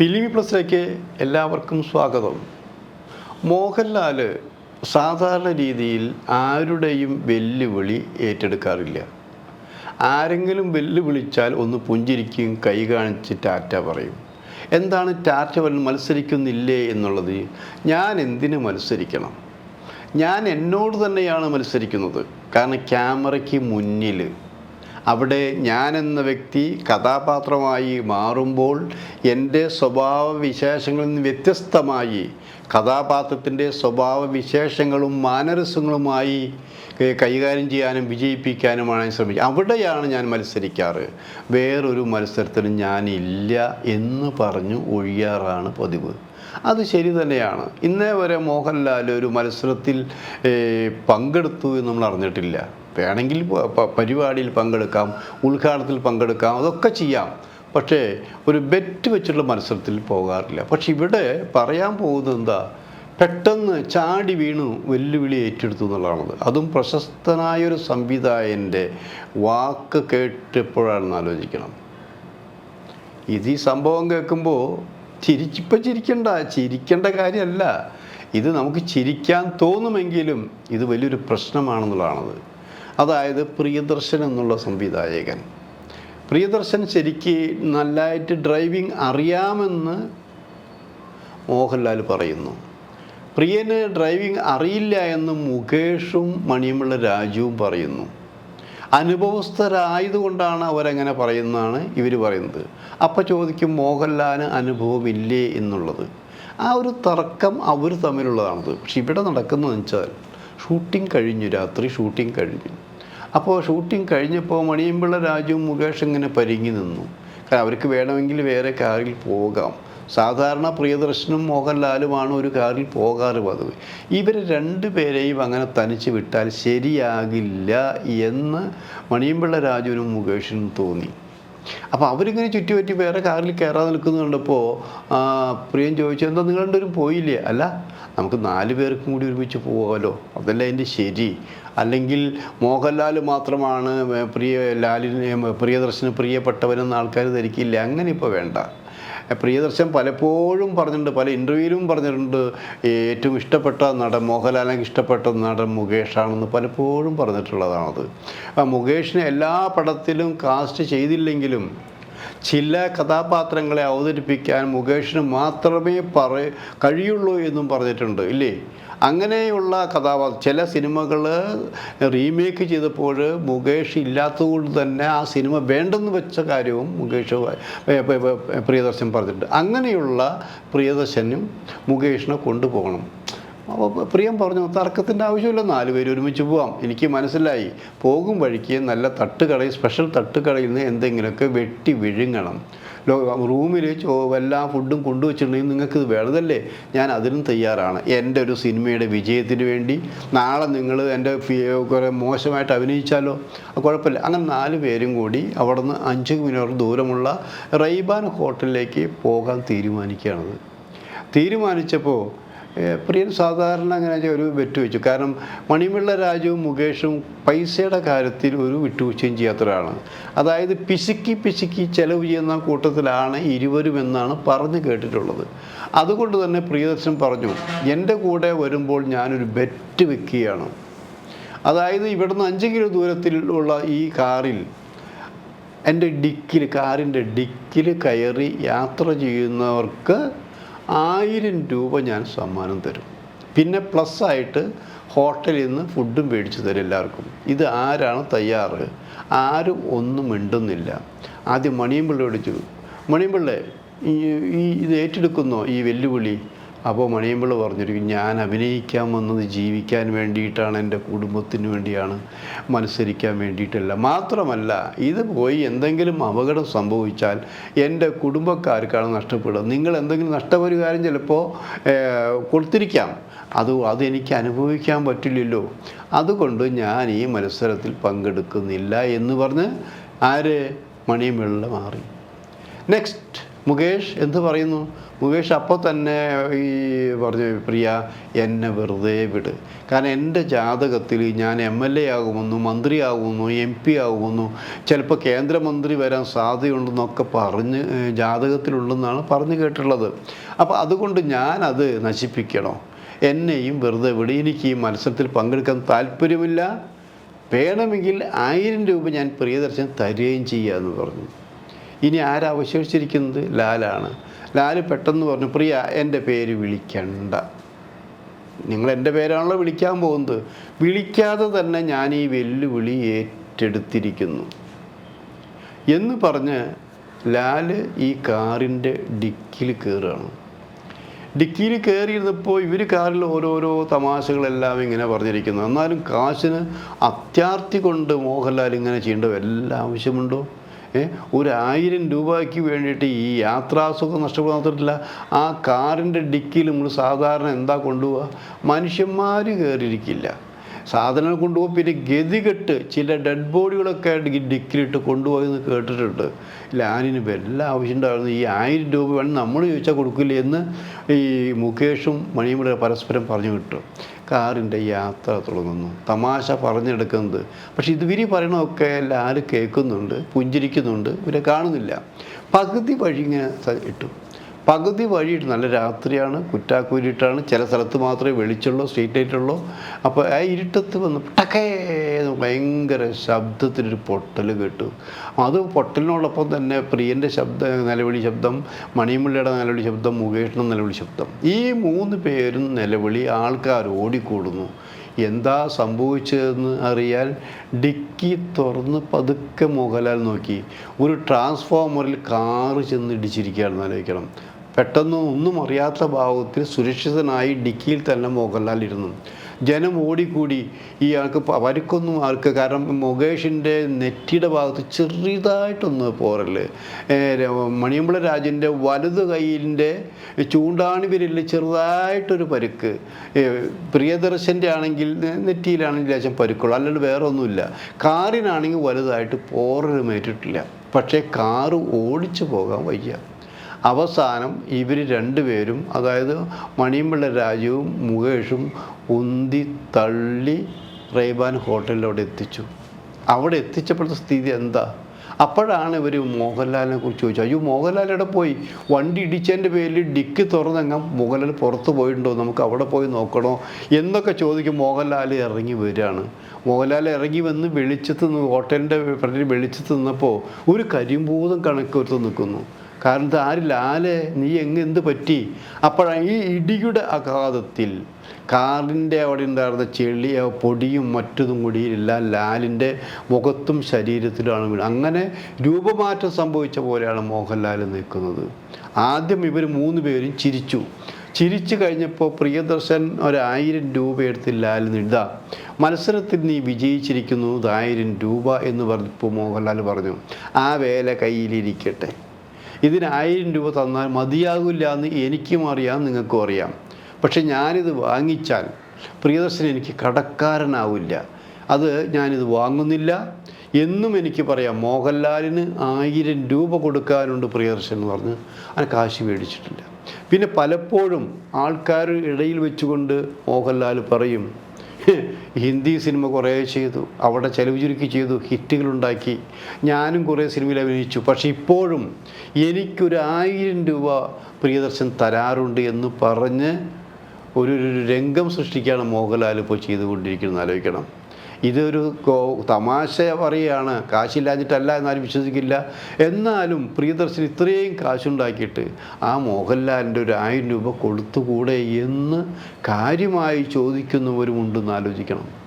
ഫിലിമി പ്ലസിലേക്ക് എല്ലാവർക്കും സ്വാഗതം. മോഹൻലാൽ സാധാരണ രീതിയിൽ ആരുടെയും വെല്ലുവിളി ഏറ്റെടുക്കാറില്ല. ആരെങ്കിലും വെല്ലുവിളിച്ചാൽ ഒന്ന് പുഞ്ചിരിക്കും കൈ കാണിച്ച് ടാറ്റ പറയും. എന്താണ് ടാറ്റ പറയും മത്സരിക്കുന്നില്ലേ എന്നുള്ളത് ഞാൻ എന്തിനു മത്സരിക്കണം? ഞാൻ എന്നോട് തന്നെയാണ് മത്സരിക്കുന്നത്. കാരണം ക്യാമറയ്ക്ക് മുന്നിൽ അവിടെ ഞാനെന്ന വ്യക്തി കഥാപാത്രമായി മാറുമ്പോൾ എന്റെ സ്വഭാവ വിശേഷങ്ങളിൽ നിന്ന് വ്യത്യസ്തമായി കഥാപാത്രത്തിന്റെ സ്വഭാവ വിശേഷങ്ങളും മാനരസങ്ങളുമായി കൈകാര്യം ചെയ്യാനും വിജയിപ്പിക്കാനുമാണ് ഞാൻ ശ്രമിക്കുക അവിടെയാണ് ഞാൻ മത്സരിക്കാറ്. വേറൊരു മത്സരത്തിനും ഞാനില്ല എന്ന് പറഞ്ഞു ഒഴിയാറാണ് പതിവ്. അത് ശരി തന്നെയാണ്. ഇന്നേ വരെ മോഹൻലാൽ ഒരു മത്സരത്തിൽ പങ്കെടുത്തു എന്ന് നമ്മൾ അറിഞ്ഞിട്ടില്ല. വേണമെങ്കിൽ പരിപാടിയിൽ പങ്കെടുക്കാം ഉദ്ഘാടനത്തിൽ പങ്കെടുക്കാം അതൊക്കെ ചെയ്യാം. പക്ഷേ ഒരു ബെറ്റ് വെച്ചുള്ള മത്സരത്തിൽ പോകാറില്ല. പക്ഷെ ഇവിടെ പറയാൻ പോകുന്നത് എന്താ? പെട്ടെന്ന് ചാടി വീണു വെല്ലുവിളി ഏറ്റെടുത്തു എന്നുള്ളതാണത്. അതും പ്രശസ്തനായൊരു സംവിധായകന്റെ വാക്ക് കേട്ടപ്പോഴാണെന്ന് ആലോചിക്കണം. ഇത് ഈ സംഭവം കേൾക്കുമ്പോൾ ചിരിച്ചിപ്പം ചിരിക്കണ്ട ചിരിക്കേണ്ട കാര്യമല്ല. ഇത് നമുക്ക് ചിരിക്കാൻ തോന്നുമെങ്കിലും ഇത് വലിയൊരു പ്രശ്നമാണെന്നുള്ളതാണത്. അതായത് പ്രിയദർശൻ എന്നുള്ള സംവിധായകൻ. പ്രിയദർശൻ ശരിക്ക് നല്ലതായിട്ട് ഡ്രൈവിംഗ് അറിയാമെന്ന് മോഹൻലാൽ പറയുന്നു. പ്രിയന് ഡ്രൈവിംഗ് അറിയില്ല എന്ന് മുകേഷും മണിയമുള്ള രാജുവും പറയുന്നു. അനുഭവസ്ഥരായതുകൊണ്ടാണ് അവരങ്ങനെ പറയുന്നതാണ് ഇവർ പറയുന്നത്. അപ്പോൾ ചോദിക്കും മോഹൻലാലിന് അനുഭവമില്ലേ എന്നുള്ളത്. ആ ഒരു തർക്കം അവർ തമ്മിലുള്ളതാണത്. പക്ഷെ ഇവിടെ നടക്കുന്നതെന്ന് വെച്ചാൽ ഷൂട്ടിംഗ് കഴിഞ്ഞു രാത്രി ഷൂട്ടിംഗ് കഴിഞ്ഞു. അപ്പോൾ ഷൂട്ടിംഗ് കഴിഞ്ഞപ്പോൾ മണിയമ്പിള്ള രാജുവും മുകേഷ് ഇങ്ങനെ പരിങ്ങി നിന്നു. കാരണം അവർക്ക് വേണമെങ്കിൽ വേറെ കാറിൽ പോകാം. സാധാരണ പ്രിയദർശനും മോഹൻലാലുമാണ് ഒരു കാറിൽ പോകാറ് പതിവ്. ഇവർ രണ്ടുപേരെയും അങ്ങനെ തനിച്ച് വിട്ടാൽ ശരിയാകില്ല എന്ന് മണിയമ്പിള്ള രാജുവിനും മുകേഷിനും തോന്നി. അപ്പോൾ അവരിങ്ങനെ ചുറ്റുപറ്റി വേറെ കാറിൽ കയറാൻ നിൽക്കുന്നത് കണ്ടപ്പോൾ പ്രിയൻ ചോദിച്ചു എന്താ നിങ്ങൾ രണ്ടുപേരും പോയില്ലേ? അല്ല നമുക്ക് നാല് പേർക്കും കൂടി ഒരുമിച്ച് പോകാമല്ലോ. അതല്ല എന്റെ ശരി? അല്ലെങ്കിൽ മോഹൻലാൽ മാത്രമാണ് പ്രിയ ലാലിന് പ്രിയദർശന് പ്രിയപ്പെട്ടവനെന്ന് ആൾക്കാർ ധരിക്കില്ല. അങ്ങനെ ഇപ്പോൾ വേണ്ട. പ്രിയദർശൻ പലപ്പോഴും പറഞ്ഞിട്ടുണ്ട് പല ഇന്റർവ്യൂവിലും പറഞ്ഞിട്ടുണ്ട് ഏറ്റവും ഇഷ്ടപ്പെട്ട നടൻ മോഹൻലാലിനെ ഇഷ്ടപ്പെട്ട നടൻ മുകേഷാണെന്ന് പലപ്പോഴും പറഞ്ഞിട്ടുള്ളതാണത്. മുകേഷിനെ എല്ലാ പടത്തിലും കാസ്റ്റ് ചെയ്തില്ലെങ്കിലും ചില കഥാപാത്രങ്ങളെ അവതരിപ്പിക്കാൻ മുകേഷിന് മാത്രമേ പറ കഴിയുള്ളൂ എന്നും പറഞ്ഞിട്ടുണ്ട് ഇല്ലേ? അങ്ങനെയുള്ള കഥാപാത്രം ചില സിനിമകൾ റീമേക്ക് ചെയ്തപ്പോൾ മുകേഷ് ഇല്ലാത്തതുകൊണ്ട് തന്നെ ആ സിനിമ വേണ്ടെന്ന് വെച്ച കാര്യവും മുകേഷ് പ്രിയദർശൻ പറഞ്ഞിട്ടുണ്ട്. അങ്ങനെയുള്ള പ്രിയദർശനും മുകേഷിനെ കൊണ്ടുപോകണം. അപ്പോൾ പ്രിയം പറഞ്ഞു തർക്കത്തിന്റെ ആവശ്യമില്ല നാല് പേര് ഒരുമിച്ച് പോവാം. എനിക്ക് മനസ്സിലായി. പോകും വഴിക്ക് നല്ല തട്ടുകടയിൽ സ്പെഷ്യൽ തട്ടുകടയിൽ നിന്ന് എന്തെങ്കിലുമൊക്കെ വെട്ടി വിഴുങ്ങണം. റൂമിൽ എല്ലാ ഫുഡും കൊണ്ടുവച്ചിട്ടുണ്ടെങ്കിൽ നിങ്ങൾക്ക് ഇത് ഞാൻ അതിനും തയ്യാറാണ്. എന്റെ ഒരു സിനിമയുടെ വിജയത്തിന് വേണ്ടി. നാളെ നിങ്ങൾ എന്റെ കുറേ മോശമായിട്ട് അഭിനയിച്ചാലോ? കുഴപ്പമില്ല. അങ്ങനെ നാല് പേരും കൂടി അവിടെ നിന്ന് അഞ്ച് കിലോമീറ്റർ ദൂരമുള്ള റൈബാൻ ഹോട്ടലിലേക്ക് പോകാൻ തീരുമാനിക്കുകയാണത് തീരുമാനിച്ചപ്പോൾ പ്രിയൻ സാധാരണ അങ്ങനെ ഒരു വെട്ട് വെച്ചു. കാരണം മണിമുള്ള രാജുവും മുകേഷും പൈസയുടെ കാര്യത്തിൽ ഒരു വിട്ടുവീഴ്ചയും ചെയ്യാത്തവരാണ് അതായത് പിശുക്കി പിശുക്കി ചെലവ് ചെയ്യുന്ന കൂട്ടത്തിലാണ് ഇരുവരും എന്നാണ് പറഞ്ഞു കേട്ടിട്ടുള്ളത്. അതുകൊണ്ട് തന്നെ പ്രിയദർശൻ പറഞ്ഞു എന്റെ കൂടെ വരുമ്പോൾ ഞാനൊരു ബെറ്റ് വെക്കുകയാണ്. അതായത് ഇവിടുന്ന് അഞ്ച് കിലോ ദൂരത്തിലുള്ള ഈ കാറിൽ എന്റെ ഡിക്കിൽ കാറിന്റെ ഡിക്കിൽ കയറി യാത്ര ചെയ്യുന്നവർക്ക് ആയിരം രൂപ ഞാൻ സമ്മാനം തരും. പിന്നെ പ്ലസ് ആയിട്ട് ഹോട്ടലിൽ നിന്ന് ഫുഡും മേടിച്ചു തരും എല്ലാവർക്കും. ഇത് ആരാണ് തയ്യാറ്? ആരും ഒന്നും മിണ്ടുന്നില്ല. ആദ്യം മണിയമ്പിള്ള വിളിച്ചു മണിയമ്പിള്ളേ ഈ ഈ ഇത് ഏറ്റെടുക്കുന്നോ ഈ വെല്ലുവിളി? അപ്പോൾ മണിയമ്പിള്ള പറഞ്ഞിരിക്കും ഞാൻ അഭിനയിക്കാൻ വന്നത് ജീവിക്കാൻ വേണ്ടിയിട്ടാണ് എന്റെ കുടുംബത്തിന് വേണ്ടിയാണ് മത്സരിക്കാൻ വേണ്ടിയിട്ടല്ല. മാത്രമല്ല ഇത് പോയി എന്തെങ്കിലും അപകടം സംഭവിച്ചാൽ എന്റെ കുടുംബക്കാർക്കാണ് നഷ്ടപ്പെടുക. നിങ്ങൾ എന്തെങ്കിലും നഷ്ടപരിഹാരം ചിലപ്പോൾ കൊടുത്തിരിക്കാം. അത് അതെനിക്ക് അനുഭവിക്കാൻ പറ്റില്ലല്ലോ. അതുകൊണ്ട് ഞാൻ ഈ മത്സരത്തിൽ പങ്കെടുക്കുന്നില്ല എന്ന് പറഞ്ഞ് ആര്? മണിയമ്പിള്ള മാറി. നെക്സ്റ്റ് മുകേഷ് എന്ത് പറയുന്നു? മുകേഷ് അപ്പോൾ തന്നെ ഈ പറഞ്ഞു പ്രിയ എന്നെ വെറുതെ വിട്. കാരണം എന്റെ ജാതകത്തിൽ ഞാൻ എം എൽ എ ആകുമെന്നു മന്ത്രിയാകുമെന്നു എം പി ആകുമെന്നു ചിലപ്പോൾ കേന്ദ്രമന്ത്രി വരാൻ സാധ്യതയുണ്ടെന്നൊക്കെ പറഞ്ഞ് ജാതകത്തിലുണ്ടെന്നാണ് പറഞ്ഞു കേട്ടിട്ടുള്ളത്. അപ്പോൾ അതുകൊണ്ട് ഞാനത് നശിപ്പിക്കണോ? എന്നെയും വെറുതെ വിട്. എനിക്ക് ഈ മത്സരത്തിൽ പങ്കെടുക്കാൻ താല്പര്യമില്ല. വേണമെങ്കിൽ ആയിരം രൂപ ഞാൻ പ്രിയദർശൻ തരികയും ചെയ്യാമെന്ന് പറഞ്ഞു. ഇനി ആരാ അവശേഷിച്ചിരിക്കുന്നത്? ലാലാണ്. ലാൽ പെട്ടെന്ന് പറഞ്ഞു പ്രിയ എന്റെ പേര് വിളിക്കണ്ട. നിങ്ങൾ എന്റെ പേരാണല്ലോ വിളിക്കാൻ പോകുന്നത്. വിളിക്കാതെ തന്നെ ഞാൻ ഈ വെല്ലുവിളി ഏറ്റെടുത്തിരിക്കുന്നു. എന്ന് പറഞ്ഞ് ലാൽ ഈ കാറിന്റെ ഡിക്കിൽ കയറുകയാണ്. ഡിക്കിയിൽ കയറിയിരുന്നപ്പോൾ ഇവർ കാറിൽ ഓരോരോ തമാശകളെല്ലാം ഇങ്ങനെ പറഞ്ഞിരിക്കുന്നു. എന്നാലും കാശിന് അത്യാർത്തി കൊണ്ട് മോഹൻലാൽ ഇങ്ങനെ ചെയ്യേണ്ട എല്ലാ ആവശ്യമുണ്ടോ? ഒരു രൂപയ്ക്ക് വേണ്ടിയിട്ട് ഈ യാത്രാസുഖം നഷ്ടപ്പെടാൻ മാത്രമല്ല ആ കാറിന്റെ ഡിക്കിയിൽ നമ്മൾ സാധാരണ എന്താ കൊണ്ടുപോവുക? മനുഷ്യന്മാർ കയറിയിരിക്കില്ല. സാധനങ്ങൾ കൊണ്ടുപോകും പിന്നെ ഗതികെട്ട് ചില ഡെഡ് ബോഡികളൊക്കെ ഡിക്കിലിട്ട് കൊണ്ടുപോയെന്ന് കേട്ടിട്ടുണ്ട്. ലാനിന് വല്ല ആവശ്യം ഉണ്ടായിരുന്നു? ഈ ആയിരം രൂപ വേണം നമ്മൾ ചോദിച്ചാൽ കൊടുക്കില്ല എന്ന് ഈ മുകേഷും മണിയും പരസ്പരം പറഞ്ഞു കിട്ടും കാറിന്റെ യാത്ര തുടങ്ങുന്നു. തമാശ പറഞ്ഞെടുക്കുന്നത്. പക്ഷെ ഇത് വിരി പറയണമൊക്കെ എല്ലാവരും കേൾക്കുന്നുണ്ട് പുഞ്ചിരിക്കുന്നുണ്ട് ഇവരെ കാണുന്നില്ല. പകുതി വഴിങ്ങ ഇട്ടു. പകുതി വഴിയിട്ട് നല്ല രാത്രിയാണ് കുറ്റാക്കൂരിട്ടാണ് ചില സ്ഥലത്ത് മാത്രമേ വെളിച്ചുള്ളൂ സ്ട്രീറ്റ് ലൈറ്റുള്ളൂ അപ്പോൾ ആ ഇരുട്ടത്ത് വന്ന് ടക്കേ ഭയങ്കര ശബ്ദത്തിനൊരു പൊട്ടൽ കേട്ടു. അത് പൊട്ടലിനോടൊപ്പം തന്നെ പ്രിയന്റെ ശബ്ദം നിലവിളി ശബ്ദം മണിമുള്ളിയുടെ നിലവിളി ശബ്ദം മുകേഷിന്റെ നിലവിളി ശബ്ദം. ഈ മൂന്ന് പേരും നിലവിളി ആൾക്കാർ ഓടിക്കൂടുന്നു. എന്താ സംഭവിച്ചതെന്ന് അറിയാൻ ഡിക്കി തുറന്ന് പതുക്കെ മോഹൻലാൽ നോക്കി. ഒരു ട്രാൻസ്ഫോമറിൽ കാറ് ചെന്ന് ഇടിച്ചിരിക്കുകയാണെന്ന് ആലോചിക്കണം. പെട്ടെന്ന് ഒന്നും അറിയാത്ത ഭാവത്തിൽ സുരക്ഷിതനായി ഡിക്കിയിൽ തന്നെ മോഹൻലാൽ ഇരുന്നു. ജനം ഓടിക്കൂടി. ഇയാൾക്ക് പരിക്കൊന്നും ആൾക്ക് കാരണം മുകേഷിന്റെ നെറ്റിയുടെ ഭാഗത്ത് ചെറുതായിട്ടൊന്ന് പോറൽ മണിയമ്പള രാജന്റെ വലത് കൈയിന്റെ ചൂണ്ടാണി വിരലിൽ ചെറുതായിട്ടൊരു പരുക്ക്. പ്രിയദർശന്റെ ആണെങ്കിൽ നെറ്റിയിലാണെങ്കിൽ ലേശം പരുക്കുള്ളൂ. അല്ലാണ്ട് വേറെ ഒന്നുമില്ല കാറിനാണെങ്കിൽ വലുതായിട്ട് പോറലുമേറ്റിട്ടില്ല പക്ഷേ കാറ് ഓടിച്ചു പോകാൻ വയ്യ. അവസാനം ഇവർ രണ്ടുപേരും അതായത് മണിയമ്പിള്ള രാജുവും മുകേഷും ഉന്തി തള്ളി റൈബാൻ ഹോട്ടലിൽ എത്തിച്ചു. അവിടെ എത്തിച്ചപ്പോഴത്തെ സ്ഥിതി എന്താ? അപ്പോഴാണ് ഇവർ മോഹൻലാലിനെ കുറിച്ച് ചോദിച്ചത്. അയ്യോ മോഹൻലാൽ ഇവിടെ പോയി? വണ്ടി ഇടിച്ചതിന്റെ പേരിൽ ഡിക്ക് തുറന്നെങ്ങാം മോഹൻലാൽ പുറത്ത് പോയിട്ടുണ്ടോ? നമുക്ക് അവിടെ പോയി നോക്കണോ? എന്നൊക്കെ ചോദിക്കും. മോഹൻലാൽ ഇറങ്ങി വരികയാണ്. മോഹൻലാൽ ഇറങ്ങി വന്ന് വെളിച്ചത്ത് നിന്ന് ഹോട്ടലിന്റെ ഫ്രണ്ടിൽ വെളിച്ചത്ത് നിന്നപ്പോൾ ഒരു കരിമ്പൂതം കണക്കൊരുത്ത് നിൽക്കുന്നു. കാരണം ഇത് ആര് ലാൽ നീ എങ്ങ് എന്ത് പറ്റി? അപ്പോഴാണ് ഈ ഇടിയുടെ അഘാതത്തിൽ കാറിന്റെ അവിടെ ഉണ്ടായിരുന്ന ചെളി പൊടിയും മറ്റതും കൂടി എല്ലാം ലാലിന്റെ മുഖത്തും ശരീരത്തിലുമാണ് വീണ്. അങ്ങനെ രൂപമാറ്റം സംഭവിച്ച പോലെയാണ് മോഹൻലാൽ നിൽക്കുന്നത്. ആദ്യം ഇവർ മൂന്ന് പേരും ചിരിച്ചു. ചിരിച്ചു കഴിഞ്ഞപ്പോൾ പ്രിയദർശൻ ഒരായിരം രൂപ എടുത്ത് ലാലിന് ഇതാ മത്സരത്തിൽ നീ വിജയിച്ചിരിക്കുന്നു ആയിരം രൂപ എന്ന് പറഞ്ഞപ്പോൾ മോഹൻലാൽ പറഞ്ഞു ആ വേല കയ്യിലിരിക്കട്ടെ. ഇതിന് ആയിരം രൂപ തന്നാൽ മതിയാകില്ല എന്ന് എനിക്കും അറിയാം നിങ്ങൾക്കും അറിയാം. പക്ഷെ ഞാനിത് വാങ്ങിച്ചാൽ പ്രിയദർശൻ എനിക്ക് കടക്കാരനാവില്ല. അത് ഞാനിത് വാങ്ങുന്നില്ല. എന്നും എനിക്ക് പറയാം മോഹൻലാലിന് ആയിരം രൂപ കൊടുക്കാനുണ്ട് പ്രിയദർശൻ എന്ന് പറഞ്ഞ് അതിന് കാശ് മേടിച്ചിട്ടില്ല പിന്നെ പലപ്പോഴും ആൾക്കാർ ഇടയിൽ വെച്ചുകൊണ്ട് മോഹൻലാൽ പറയും ഹിന്ദി സിനിമ കുറേ ചെയ്തു അവിടെ ചെലവ് ചുരുക്കി ചെയ്തു ഹിറ്റുകളുണ്ടാക്കി. ഞാനും കുറേ സിനിമയിൽ അഭിനയിച്ചു. പക്ഷേ ഇപ്പോഴും എനിക്കൊരു ആയിരം രൂപ പ്രിയദർശൻ തരാറുണ്ട് എന്ന് പറഞ്ഞ് ഒരു രംഗം സൃഷ്ടിക്കുകയാണ് മോഹൻലാൽ ഇപ്പോൾ ചെയ്തുകൊണ്ടിരിക്കുന്നത്. ആലോചിക്കണം. ഇതൊരു തമാശ പറയുകയാണ്. കാശില്ലാഞ്ഞിട്ടല്ല എന്നാലും വിശ്വസിക്കില്ല. എന്നാലും പ്രിയദർശൻ ഇത്രയും കാശുണ്ടാക്കിയിട്ട് ആ മോഹൻലാലിന്റെ ഒരു ആയിരം രൂപ കൊടുത്തുകൂടെ എന്ന് കാര്യമായി ചോദിക്കുന്നവരുമുണ്ടെന്ന് ആലോചിക്കണം.